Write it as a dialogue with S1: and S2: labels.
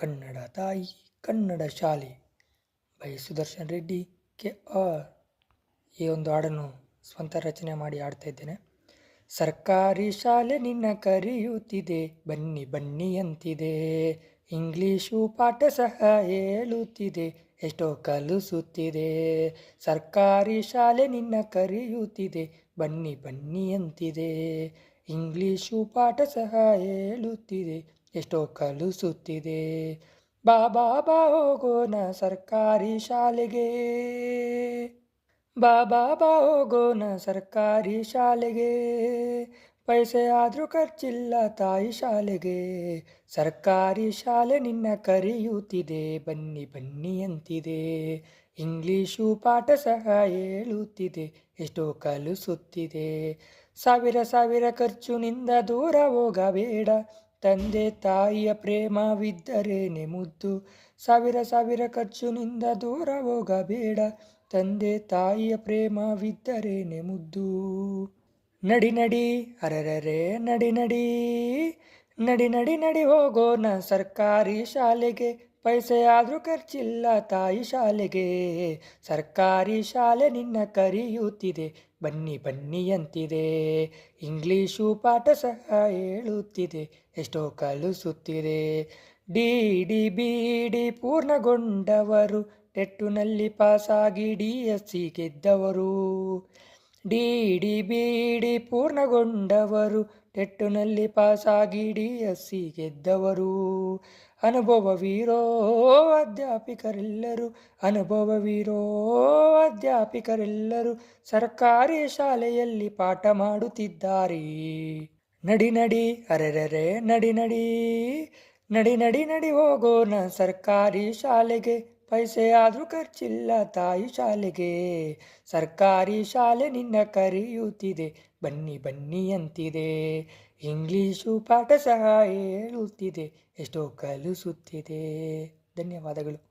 S1: ಕನ್ನಡ ತಾಯಿ, ಕನ್ನಡ ಶಾಲೆ. By Sudarshan Reddy, K R. ಈ ಒಂದು ಹಾಡನ್ನು ಸ್ವಂತ ರಚನೆ ಮಾಡಿ ಹಾಡ್ತಾ ಇದ್ದೇನೆ. ಸರ್ಕಾರಿ ಶಾಲೆ ನಿನ್ನ ಕರೆಯುತ್ತಿದೆ, ಬನ್ನಿ ಬನ್ನಿ ಅಂತಿದೆ. ಇಂಗ್ಲೀಷು ಪಾಠ ಸಹ ಹೇಳುತ್ತಿದೆ, ಎಷ್ಟೋ ಕಲಿಸುತ್ತಿದೆ. ಸರ್ಕಾರಿ ಶಾಲೆ ನಿನ್ನ ಕರೆಯುತ್ತಿದೆ, ಬನ್ನಿ ಬನ್ನಿ ಅಂತಿದೆ. ಇಂಗ್ಲೀಷು ಪಾಠ ಸಹ ಹೇಳುತ್ತಿದೆ ಎಷ್ಟೋ ಕಲಿಸುತ್ತಿದೆ. ಬಾ ಬಾ ಬಾ ಹೋಗೋಣ ಸರ್ಕಾರಿ ಶಾಲೆಗೆ. ಬಾ ಬಾ ಬಾ ಹೋಗೋಣ ಸರ್ಕಾರಿ ಶಾಲೆಗೆ. ಪೈಸೆ ಆದರೂ ಖರ್ಚಿಲ್ಲ ತಾಯಿ ಶಾಲೆಗೆ. ಸರ್ಕಾರಿ ಶಾಲೆ ನಿನ್ನ ಕರೆಯುತ್ತಿದೆ. ಬನ್ನಿ ಬನ್ನಿ ಅಂತಿದೆ. ಇಂಗ್ಲೀಷು ಪಾಠ ಸಹ ಹೇಳುತ್ತಿದೆ. ಎಷ್ಟೋ ಕಲಿಸುತ್ತಿದೆ. ಸಾವಿರ ಸಾವಿರ ಖರ್ಚು ನಿಂದ ದೂರ ಹೋಗಬೇಡ. ತಂದೆ ತಾಯಿಯ ಪ್ರೇಮವಿದ್ದರೇನೆ ಮುದ್ದು ಸಾವಿರ ಸಾವಿರ ಖರ್ಚುನಿಂದ ದೂರ ಹೋಗಬೇಡ. ತಂದೆ ತಾಯಿಯ ಪ್ರೇಮವಿದ್ದರೇನೆ ಮುದ್ದು ನಡಿ ನಡಿ, ಅರರರೆ, ನಡಿ ನಡಿ. ನಡಿ ನಡಿ ನಡಿ ಹೋಗೋಣ ಸರ್ಕಾರಿ ಶಾಲೆಗೆ. ಪೈಸೆ ಆದರೂ ಖರ್ಚಿಲ್ಲ ತಾಯಿ ಶಾಲೆಗೆ. ಸರ್ಕಾರಿ ಶಾಲೆ ನಿನ್ನ ಕರೆಯುತ್ತಿದೆ, ಬನ್ನಿ ಬನ್ನಿ ಅಂತಿದೆ. ಇಂಗ್ಲೀಷು ಪಾಠ ಸಹ ಹೇಳುತ್ತಿದೆ, ಎಷ್ಟೋ ಕಲಿಸುತ್ತಿದೆ. ಡಿ ಡಿ, ಬಿ, ಡಿ ಪೂರ್ಣಗೊಂಡವರು, ಟೆಟ್ಟುನಲ್ಲಿ ಪಾಸಾಗಿ ಡಿ, ಎಸ್, ಸಿ ಗೆದ್ದವರು. ಡಿ ಡಿ ಬಿ ಡಿ ಪೂರ್ಣಗೊಂಡವರು ಟೆಟ್ಟುನಲ್ಲಿ ಪಾಸಾಗಿ ಡಿ ಎಸ್ ಸಿ ಗೆದ್ದವರು ಅನುಭವವೀರೋ ಅಧ್ಯಾಪಕರೆಲ್ಲರೂ ಅನುಭವವೀರೋ ಅಧ್ಯಾಪಕರೆಲ್ಲರೂ ಸರ್ಕಾರಿ ಶಾಲೆಯಲ್ಲಿ ಪಾಠ ಮಾಡುತ್ತಿದ್ದಾರೆ. ನಡಿ ನಡಿ, ಅರೆರೆರೆ, ನಡಿ ನಡಿ ನಡಿ ನಡಿ ನಡಿ ಹೋಗೋಣ ಸರ್ಕಾರಿ ಶಾಲೆಗೆ. ಪೈಸೆ ಆದರೂ ಖರ್ಚಿಲ್ಲ, ತಾಯಿ ಶಾಲೆಗೆ. ಸರ್ಕಾರಿ ಶಾಲೆ ನಿನ್ನ ಕರೆಯುತ್ತಿದೆ, ಬನ್ನಿ ಬನ್ನಿ ಅಂತಿದೆ. ಇಂಗ್ಲೀಷು ಪಾಠ ಸಹ ಹೇಳುತ್ತಿದೆ, ಎಷ್ಟೋ ಕಲಿಸುತ್ತಿದೆ. ಧನ್ಯವಾದಗಳು.